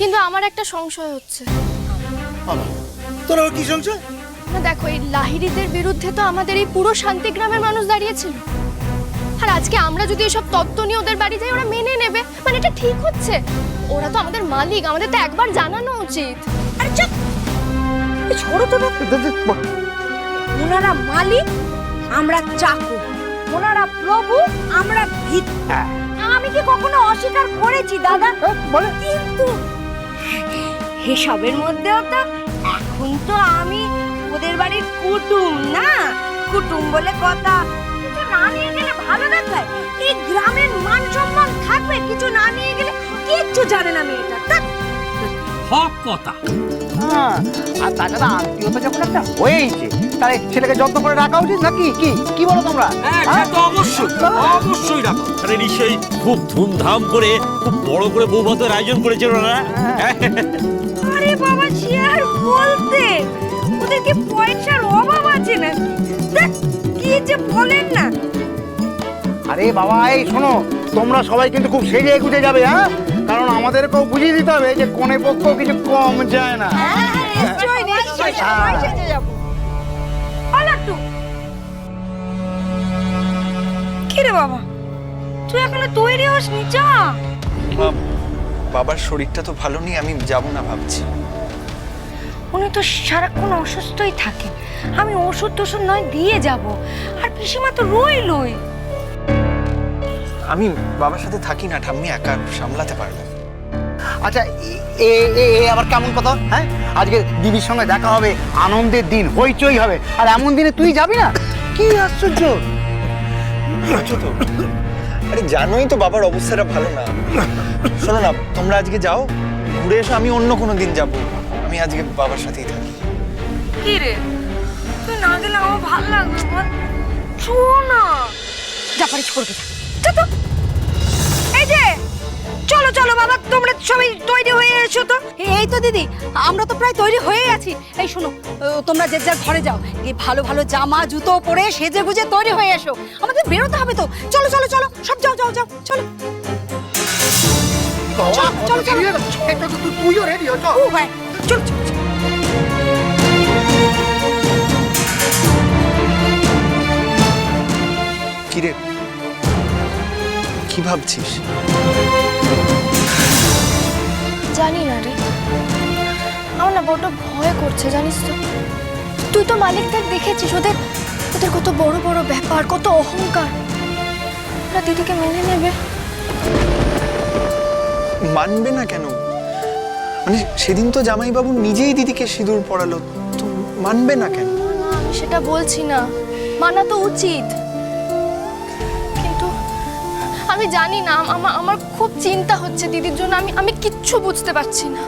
কিন্তু আমার একটা সংশয় হচ্ছে। তোর আবার কি সংশয় না দেখো এই লাহিড়িদের বিরুদ্ধে তো আমাদের এই পুরো শান্তিগ্রামের মানুষ দাঁড়িয়েছিল। আর আজকে আমরা যদি এসব তত্ত্ব নিয়ে ওদের বাড়ি যাই ওরা মেনে নেবে। মানে এটা ঠিক হচ্ছে। ওরা তো আমাদের মালিক আমাদের তো একবার জানানো উচিত। আরে চুপ! এই তো ওনারা মালিক আমরা চাকর ওনারা প্রভু আমরা ভিক্ষা। আমি কি কখনো অস্বীকার করেছি দাদা? কিন্তু এসবের মধ্যেও তো এখন তো আমি ওদের বাড়ির কুটুম না? কুটুম বলে কথা। কিছু না নিয়ে গেলে ভালো দেখায়। এই গ্রামের মান সম্মান থাকবে কিছু না নিয়ে গেলে কিচ্ছু জানে না মেয়েটা। ধ্যাৎ। হক কথা। হ্যাঁ, আর তাছাড়া আত্মীয়তা যখন একটা হয়েইছে তাহলে ছেলেকে যত্ন করে রাখা উচিত নাকি? কি? কি বলো তোমরা? হ্যাঁ তো অবশ্যই অবশ্যই রাখো। আরে নিশ্চয়ই খুব ধুমধাম করে খুব বড় করে বৌভাতের আয়োজন করেছিল ওরা আরে বাবা সে আর বলতে? ওদেরকে পয়সার অভাব আছে নাকি? ধ্যাৎ, কি যে বলেন না। আরে বাবা এই শোনো তোমরা সবাই কিন্তু খুব সেজে গুজে যাবে হ্যাঁ? কারণ আমাদেরকেও বুঝিয়ে দিতে হবে যে কোনে পক্ষ কিছু কম যায় না। নিশ্চয়ই নিশ্চয়ই সবাই সেজে যাব। কি রে বাবা? তুই এখনও তৈরি হসনি মা, বাবার শরীরটা তো ভালো নেই আমি যাব না ভাবছি। উনি তো সারাক্ষণ অসুস্থই থাকে আমি ওষুধ টষুধ নয় দিয়ে যাব। আর পিসিমা তো রইলই। আমি বাবার সাথে থাকি না ঠাম্মি একা সামলাতে পারবে। আচ্ছা এ- এ এ- এ আবার কেমন কথা? হ্যাঁ? আজকে দিদির সঙ্গে দেখা হবে আনন্দের দিন হইচই হবে। আর এমন দিনে তুই যাবি না? কি আশ্চর্য! আছো তো? আরে জানোই তো বাবার অবস্থাটা ভালো না। শোনো না তোমরা আজকে যাও ঘুরে এসো আমি অন্য কোনো দিন যাব। আমি আজকে বাবার সাথেই থাকি। কি রে? তুই না গেলে আমার ভালো লাগবে বল। চো না। যা পারিস করবে যা। যা তো এই যে সবাই তৈরি হয়ে এসো তো। এই তো দিদি আমরা তো প্রায় তৈরি হয়ে আছি। এই শোনো তোমরা যে যার ঘরে যাও গিয়ে ভালো ভালো জামা জুতো পরে সেজে গুজে তৈরি হয়ে এসো। আমাদের বেরোতে হবে তো। চলো চলো চলো সব যাও যাও যাও চলো। চলো, চলো। তুইও রেডি হ ও ভাই চলো চলো চলো। কিরে কি ভাবছিস? জানি না রে। আমার না বড্ড ভয় করছে জানিস তো। তুই তো মালিকদের দেখেছিস ওদের ওদের কত বড় বড় ব্যাপার কত অহংকার। ওরা দিদিকে মেনে নেবে। মানবে না কেন? মানে সেদিন তো জামাইবাবু নিজেই দিদিকে সিঁদুর পড়ালো তো মানবে না কেন? না, না আমি সেটা বলছি না। মানা তো উচিত। আমি জানি না আমার আমার খুব চিন্তা হচ্ছে দিদির জন্য, আমি আমি কিচ্ছু বুঝতে পারছি না।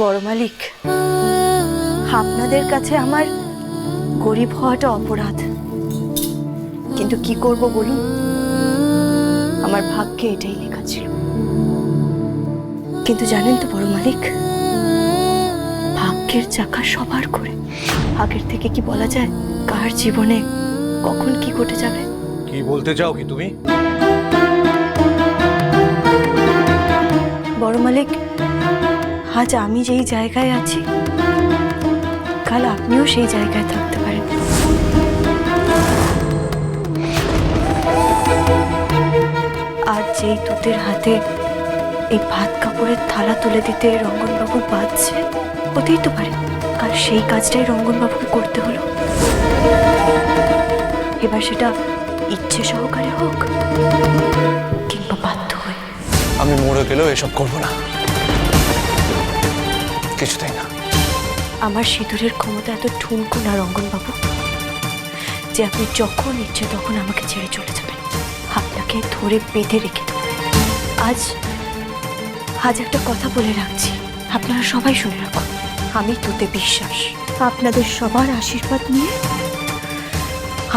বড় মালিক, আপনাদের কাছে আমার গরিব হওয়াটা অপরাধ। কিন্তু কি করব বলুন? আমার ভাগ্যে এটাই লেখা ছিল। কিন্তু জানেন তো বড় মালিক ভাগ্যের চাকা সবার করে। আগের থেকে কি বলা যায় কার জীবনে কখন কি ঘটে যাবে? কি বলতে চাও কি তুমি? বড় মালিক আজ আমি যেই জায়গায় আছি কাল আপনিও সেই জায়গায় থাকতে পারেন। আর যেই দুধের হাতে এই ভাত কাপড়ের থালা তুলে দিতে রঙ্গনবাবু বাঁধছে হতেই তো পারে। কাল সেই কাজটাই রঙ্গনবাবুকে করতে হলো। এবার সেটা ইচ্ছে সহকারে হোক কিংবা বাধ্য হয়ে। আমি মরে গেলেও এসব করব না। কিছুতেই না। আমার সিঁদুরের ক্ষমতা এত ঠুনকু না রঙ্গনবাবু যে আপনি যখন ইচ্ছে তখন আমাকে ছেড়ে চলে যাবেন। আপনাকে ধরে বেঁধে রেখে দেবো। আজ আজ একটা কথা বলে রাখছি। আপনারা সবাই শুনে রাখুন। আমি তোতে বিশ্বাস। আপনাদের সবার আশীর্বাদ নিয়ে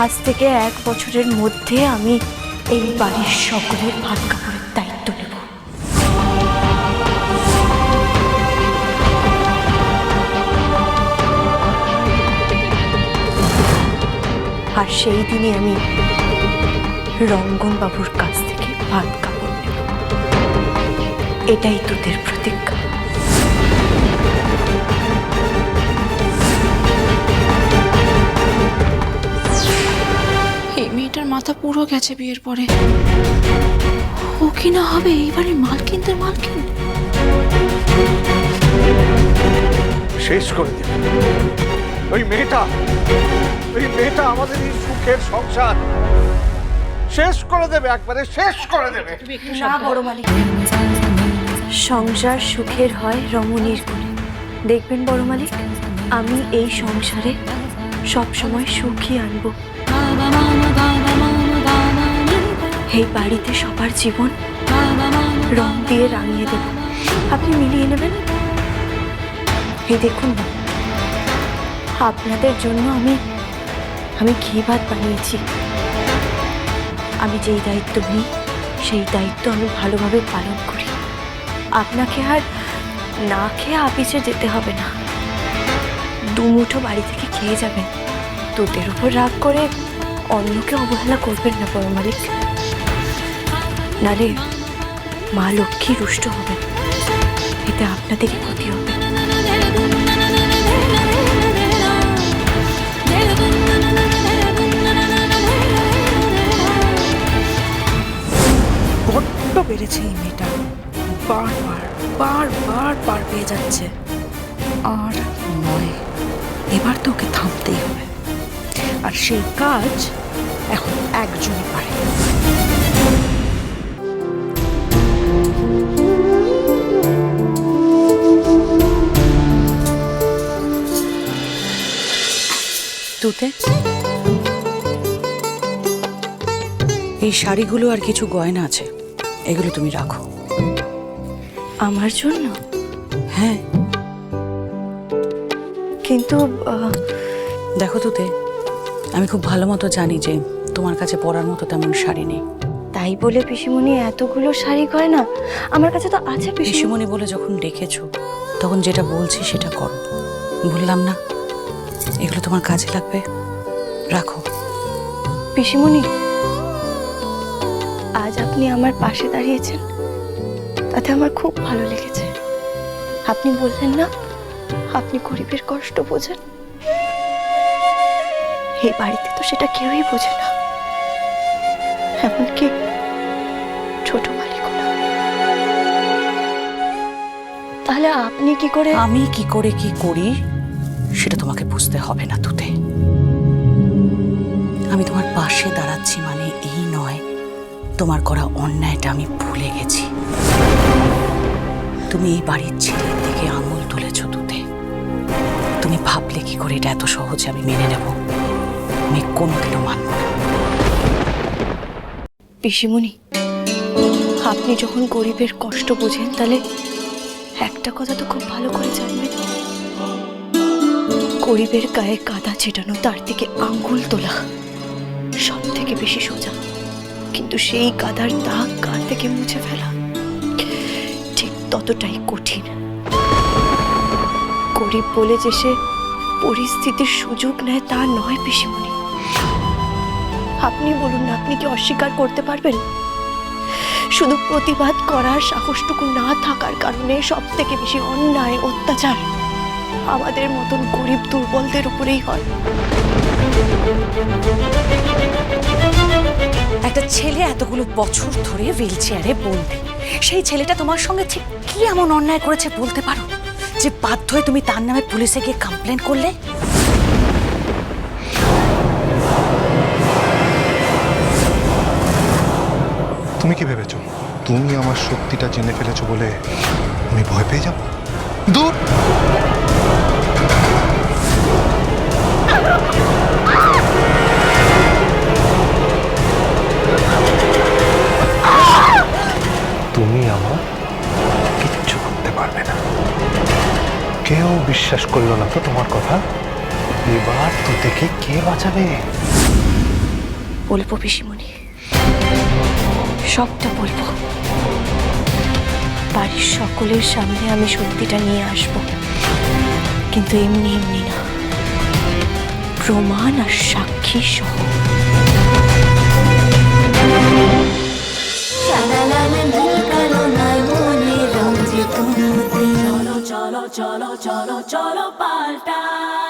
আজ থেকে এক বছরের মধ্যে আমি এই বাড়ির সকলের ভাত কাপড়ের দায়িত্ব নেব। আর সেই দিনে আমি রঙ্গন বাবুর কাছ থেকে ভাত কাপড় নেব। এটাই তোদের প্রতিজ্ঞা। মাথা পুরো গেছে বিয়ের পরে। ও কি না হবে? এইবারে মালকিনদের মালকিন শেষ করে দেবে ওই মেয়েটা ওই মেয়েটা আমাদের এই সুখের সংসার। শেষ করে দেবে একবারে শেষ করে দেবে। না বড় মালিক। সংসার সুখের হয় রমণীর কোলে দেখবেন বড় মালিক আমি এই সংসারে সব সময় সুখী আনব। এই বাড়িতে সবার জীবন রং দিয়ে রাঙিয়ে দেব। আপনি মিলিয়ে নেবেন? এই দেখুন, আপনাদের জন্য আমি আমি ঘি ভাত বানিয়েছি। আমি যেই দায়িত্ব নিই, সেই দায়িত্ব আমি ভালোভাবে পালন করি। আপনাকে আর না খেয়ে আপিসে যেতে হবে না। দুমুঠো বাড়ি থেকে খেয়ে যাবেন। তোদের উপর রাগ করে অন্যকে অবহেলা করবেন না বড় মালিক নালে মা লক্ষ্মী রুষ্ট হবেন এতে আপনাদেরই ক্ষতি হবে। বড্ড বেড়েছে এই মেয়েটা। বারবার বারবার পার পেয়ে যাচ্ছে। আর নয়, এবার তো ওকে থামতেই হবে। আর সেই কাজ এখন একজনই পারে। তুতে? এই শাড়িগুলো আর কিছু গয়না আছে। এগুলো তুমি রাখো। আমার জন্য? হ্যাঁ। কিন্তু দেখো তুতে আমি খুব ভালো মতো জানি যে তোমার কাছে পরার মতো তেমন শাড়ি নেই। তাই বলে পিসিমণি এতগুলো শাড়ি করে না? আমার কাছে তো আছে পিসিমণি। বলে যখন ডেকেছো তখন যেটা বলছি সেটা করো। বললাম না এগুলো তোমার কাজে লাগবে? রাখো। পিসিমণি আজ আপনি আমার পাশে দাঁড়িয়েছেন। তাতে আমার খুব ভালো লেগেছে। আপনি বললেন না আপনি গরিবের কষ্ট বোঝেন। এই বাড়িতে তো সেটা কেউই বোঝে না। তাহলে আপনি কি করে আমি কি করে কি করি সেটা তোমাকে বুঝতে হবে না তুতে। আমি তোমার পাশে দাঁড়াচ্ছি মানে এই নয় তোমার করা অন্যায়টা আমি ভুলে গেছি। তুমি এই বাড়ির ছেলের দিকে আঙুল তুলেছ তুতে। তুমি ভাবলে কি করে এটা এত সহজে আমি মেনে নেব? আমি কোনোদিনও মানব না। পিসিমণি আপনি যখন গরিবের কষ্ট বোঝেন তাহলে একটা কথা তো খুব ভালো করে জানবেন গরিবের গায়ে কাদা ছেটানো তার থেকে আঙ্গুল তোলা সব থেকে বেশি সোজা। কিন্তু সেই কাদার দাগ গা থেকে মুছে ফেলা? ঠিক ততটাই কঠিন। গরিব বলে যে সে পরিস্থিতির সুযোগ নেয় তা নয়, পিসিমণি। আপনি বলুন না, আপনি কি অস্বীকার করতে পারবেন? শুধু প্রতিবাদ করার সাহসটুকু না থাকার কারণে সব থেকে বেশি অন্যায়, অত্যাচার আমাদের মতন গরিব দুর্বলদের উপরেই হয়। একটা ছেলে এতগুলো বছর ধরে হুইল চেয়ারে বলবে। সেই ছেলেটা তোমার সঙ্গে ঠিক কি এমন অন্যায় করেছে বলতে পারো? যে বাধ্য হয়ে তুমি তার নামে পুলিশে গিয়ে কমপ্লেন করলে? তুমি কি ভেবেছো? তুমি আমার শক্তিটা জেনে ফেলেছো বলে আমি ভয় পেয়ে যাব? দূর! তুমি আমার কিচ্ছু করতে পারবে না। কেউ বিশ্বাস করল না তো তোমার কথা? এবার তো দেখে কে বাঁচাবে? বলব পিসিমণি। সবটা বলব। বাড়ির সকলের সামনে আমি সত্যিটা নিয়ে আসব। কিন্তু এমনি এমনি না। প্রমাণ আর সাক্ষী সহ। চলো চলো চলো চলো পাল্টা।